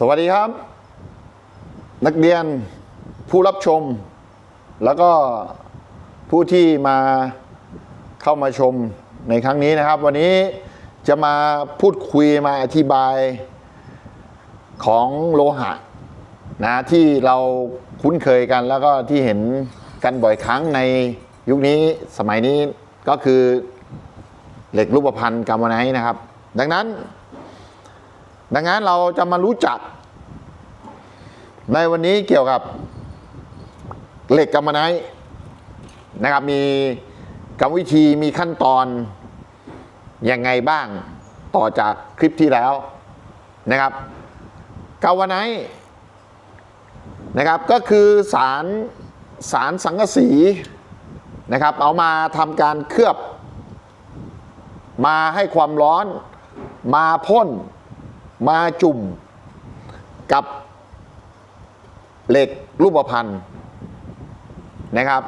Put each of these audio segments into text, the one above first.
สวัสดีครับ นักเรียนผู้รับชม แล้วก็ผู้ที่มาเข้ามาชมในครั้งนี้นะครับ วันนี้จะมาพูดคุยมาอธิบายของโลหะนะที่เราคุ้นเคยกันแล้วก็ที่เห็นกันบ่อยครั้งในยุคนี้สมัยนี้ก็คือเหล็กรูปพรรณกรรมไนท์นะครับ ดังนั้น ดังนั้นเราจะมารู้จัก ในวันนี้เกี่ยวกับเหล็กกำมะไนท์นะครับมีกรรมวิธีมีขั้นตอนยังไงบ้างต่อจากคลิปที่แล้วนะครับกาวไนท์นะครับก็คือสารสารสังกะสีนะครับ เอามาทำการเคลือบ มาให้ความร้อนมาพ่น มาจุ่มกับเหล็กรูปพรรณนะครับ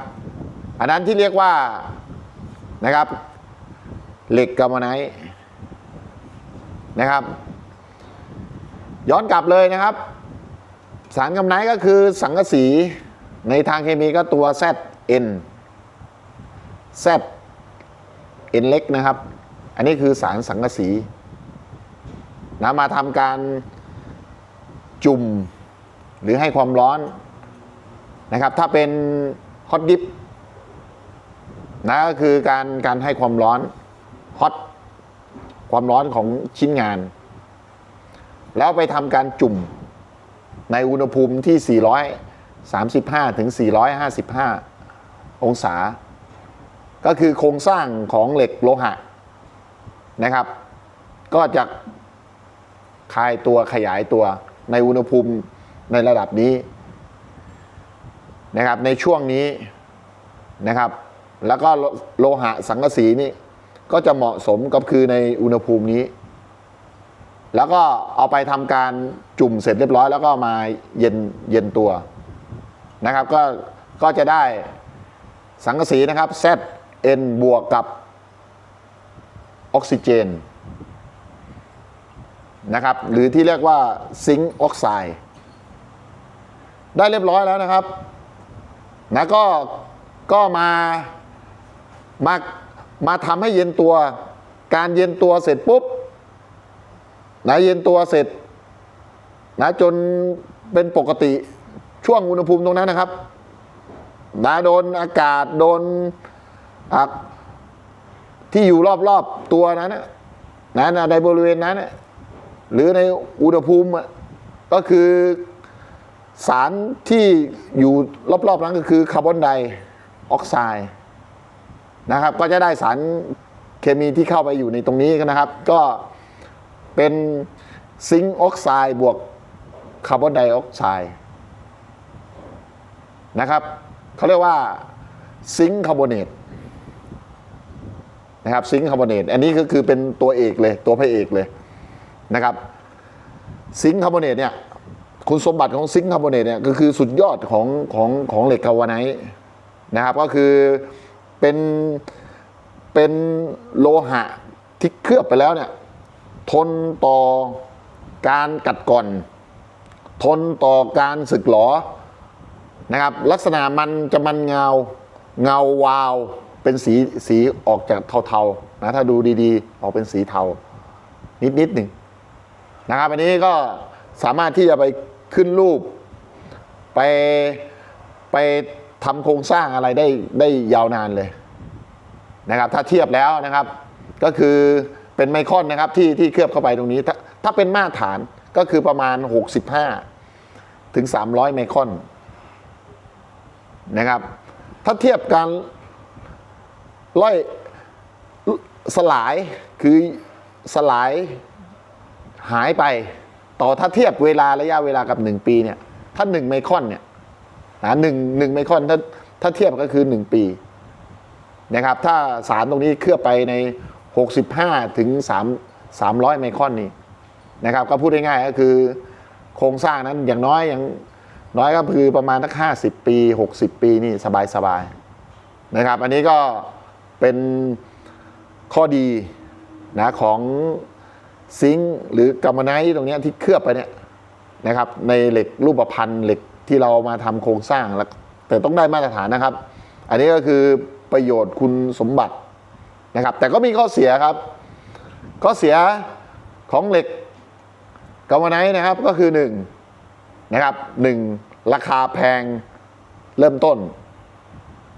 อันนั้นที่เรียกว่านะครับ เหล็กกำมะไนนะครับ ย้อนกลับเลยนะครับ สารกำมะไนก็คือสังกะสีในทางเคมีก็ตัว ZN Z N เล็กนะครับ อันนี้คือสารสังกะสี นะมาทำการจุ่มหรือให้ความร้อนนะครับ ถ้าเป็นฮอตดิฟนะก็คือการการให้ความร้อนฮอตความร้อนของชิ้นงาน แล้วไปทำการจุ่มในอุณหภูมิที่ 435 ถึง 455 องศา ก็คือโครงสร้างของเหล็กโลหะนะครับ ก็จะ คลายตัวขยายตัวในอุณหภูมิในระดับนี้นะครับในช่วงนี้นะครับ แล้วก็โลหะสังกะสีนี่ก็จะเหมาะสมกับคือในอุณหภูมินี้ แล้วก็เอาไปทำการจุ่มเสร็จเรียบร้อย แล้วก็มาเย็นเย็นตัวนะครับ ก็ก็จะได้สังกะสีนะครับ ZN บวกกับออกซิเจน นะครับ หรือที่เรียกว่าซิงค์ออกไซด์ได้เรียบร้อยแล้วนะครับนะก็ก็มามามาทำให้เย็นตัว การเย็นตัวเสร็จปุ๊บนะเย็นตัวเสร็จนะจนเป็นปกติช่วงอุณหภูมิตรงนั้นนะครับนะโดนอากาศโดนอะที่อยู่รอบๆตัวนั้นนะนะในบริเวณนั้นนะ หรือในอุณหภูมิก็คือสารที่อยู่รอบๆนั้นก็คือคาร์บอนไดออกไซด์นะครับ ก็จะได้สารเคมีที่เข้าไปอยู่ในตรงนี้นะครับ ก็เป็นซิงค์ออกไซด์บวกคาร์บอนไดออกไซด์นะครับเขาเรียกว่าซิงค์คาร์บอเนตนะครับซิงค์คาร์บอเนตอันนี้ก็คือเป็นตัวเอกเลยตัวพระเอกเลย นะครับซิงค์คาร์บอเนตเนี่ยคุณสมบัติของซิงค์คาร์บอเนตเนี่ยก็คือสุดยอดของของของเหล็กคาร์บอไนท์นะครับก็คือเป็นเป็นโลหะที่เคลือบไปแล้วเนี่ยทนต่อการกัดก่อน ทนต่อการสึกหรอนะครับลักษณะมันจะมันเงาเงาวาวเป็นสีสีออกจากเทาๆนะถ้าดูดีๆ ออกเป็นสีเทานิดๆหนึ่ง นะครับอันนี้ก็สามารถที่จะไปขึ้นรูป ไปไปทำโครงสร้างอะไรได้ได้ยาวนานเลยนะครับถ้าเทียบแล้วนะครับ ก็คือเป็นไมครอนนะครับที่ที่เคลือบเข้าไปตรงนี้ถ้าถ้าเป็นมาตรฐานก็คือประมาณ 65 ถึง 300 ไมครอนนะครับ ถ้าเทียบกันร้อยสลายคือสลาย หายไป ต่อถ้าเทียบเวลาระยะเวลากับ 1 ปีเนี่ย ถ้า 1 ไมครอนเนี่ยนะหนึ่งหนึ่งไมครอนถ้าถ้าเทียบก็คือ 1 ปีนะครับ ถ้าสารตรงนี้เคลือบไปใน 65 ถึง 3 300 ไมครอนนี่นะครับ ก็พูดง่ายๆก็คือโครงสร้างนั้นอย่างน้อยอย่างน้อยก็คือประมาณสัก 50 ปี 60 ปีนี่สบายๆนะครับ อันนี้ก็เป็นข้อดีนะของ ซิงค์หรือกัมมไนท์ตรงนี้ที่เคลือบไปเนี่ยนะครับในเหล็กรูปพันธ์เหล็กที่เรามาทำโครงสร้างแล้วแต่ต้องได้มาตรฐานนะครับ อันนี้ก็คือประโยชน์คุณสมบัตินะครับ แต่ก็มีข้อเสียครับ ข้อเสียของเหล็กกาวไนท์นะครับก็คือหนึ่งนะครับหนึ่งราคาแพงเริ่มต้น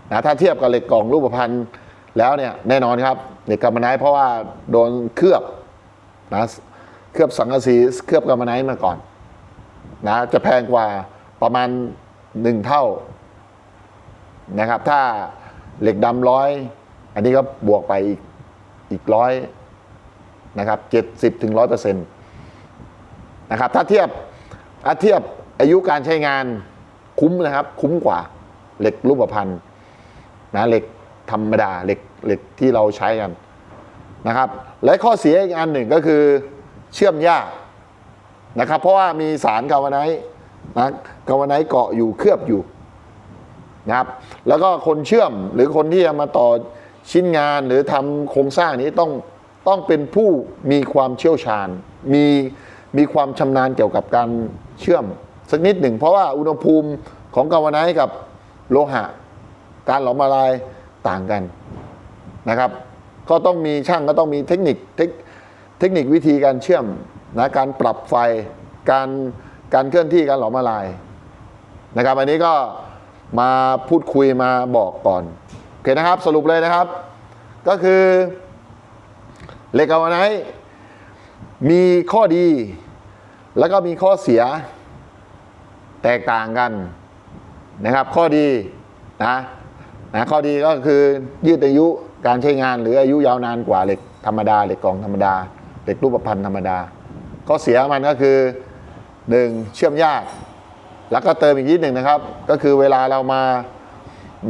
นะถ้าเทียบกับเหล็กกล่องรูปพรรณแล้วเนี่ยแน่นอนครับเหล็กกาวไนท์เพราะว่าโดนเคลือบ นะเคลือบสังกะสีเคลือบกาวไนท์มาก่อนนะจะแพงกว่าประมาณหนึ่งเท่านะครับ ถ้าเหล็กดำร้อยอันนี้ก็บวกไปอีกอีกร้อยนะครับ70ถึง100%นะครับถ้าเทียบถ้าเทียบอายุการใช้งานคุ้มนะครับ คุ้มกว่าเหล็กรูปพรรณนะเหล็กธรรมดาเหล็กเหล็กที่เราใช้กัน นะครับ และข้อเสียอีกอันหนึ่งก็คือเชื่อมยากนะครับ เพราะว่ามีสารกาวาไนท์นะกาวาไนท์เกาะอยู่เคลือบอยู่นะครับ แล้วก็คนเชื่อมหรือคนที่จะมาต่อชิ้นงานหรือทำโครงสร้างนี้ต้องต้องเป็นผู้มีความเชี่ยวชาญ มีมีความชำนาญเกี่ยวกับการเชื่อมสักนิดหนึ่ง เพราะว่าอุณหภูมิของกาวาไนท์กับโลหะ การหลอมละลายต่างกันนะครับ ก็ต้องมีช่างก็ต้องมีเทคนิคเทคเทคนิควิธีการเชื่อมนะการปรับไฟการการเคลื่อนที่การหลอมละลายนะครับ อันนี้ก็มาพูดคุยมาบอกก่อนโอเคนะครับสรุปเลยนะครับ ก็คือเหล็กกาวาไนท์มีข้อดี แล้วก็มีข้อเสียแตกต่างกันนะครับ ข้อดีนะนะข้อดีก็คือยืดอายุ การใช้งานหรืออายุยาวนานกว่าเหล็กธรรมดาเหล็กกล่องธรรมดาเหล็กรูปพรรณธรรมดาข้อเสียมันก็คือหนึ่งเชื่อมยาก แล้วก็เติมอีกนิดหนึ่งนะครับ ก็คือเวลาเรามา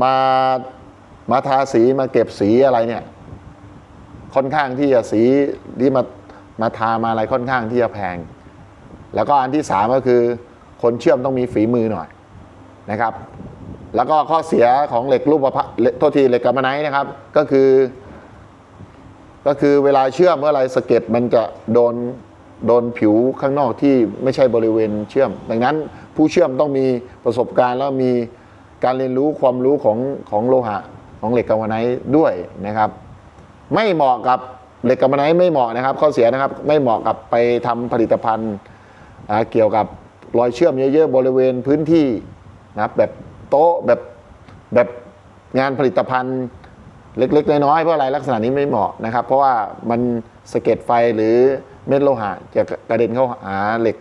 มามาทาสีมาเก็บสีอะไรเนี่ยค่อนข้างที่จะสีที่มามาทามาอะไรค่อนข้างที่จะแพง แล้วก็อันที่สามก็คือ คนเชื่อมต้องมีฝีมือหน่อยนะครับ แล้วก็ข้อเสียของเหล็กรูปพรรณเหล็กโทษทีเหล็กกำมะไนท์นะครับ ก็คือ ก็คือเวลาเชื่อมเมื่อไรสะเก็ดมันจะโดนโดนผิวข้างนอกที่ไม่ใช่บริเวณเชื่อม ดังนั้นผู้เชื่อมต้องมีประสบการณ์แล้วมีการเรียนรู้ความรู้ของของโลหะของเหล็กกำมะไนท์ด้วยนะครับ ไม่เหมาะกับเหล็กกำมะไนท์ไม่เหมาะนะครับ ข้อเสียนะครับไม่เหมาะกับไปทำผลิตภัณฑ์เกี่ยวกับรอยเชื่อมเยอะๆบริเวณพื้นที่นะครับแบบ โต๊ะแบบแบบงานผลิตภัณฑ์เล็กๆ น้อยๆเพราะอะไรลักษณะนี้ไม่เหมาะนะครับ เพราะว่ามันสะเก็ดไฟหรือเม็ดโลหะจะกระเด็นเข้าหาเหล็ก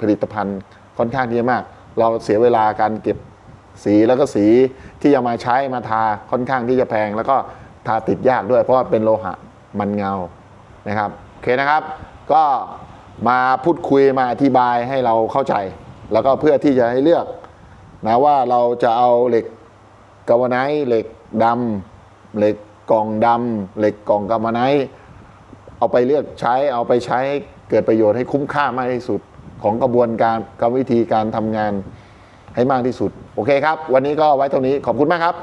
ผลิตภัณฑ์ค่อนข้างที่จะมาก เราเสียเวลาการเก็บสีแล้วก็สีที่จะมาใช้มาทาค่อนข้างที่จะแพง แล้วก็ทาติดยากด้วย เพราะว่าเป็นโลหะมันเงานะครับโอเคนะครับ ก็มาพูดคุยมาอธิบายให้เราเข้าใจ แล้วก็เพื่อที่จะให้เลือก นะว่าเราจะเอาเหล็กกาวไนท์เหล็กดำเหล็กกล่องดำเหล็กกล่องกาวไนท์เอาไปเลือกใช้เอาไปใช้ให้เกิดประโยชน์ให้คุ้มค่ามากที่สุดของกระบวนการกรรมวิธีการทำงานให้มากที่สุด โอเคครับ วันนี้ก็ไว้ตรงนี้ขอบคุณมากครับ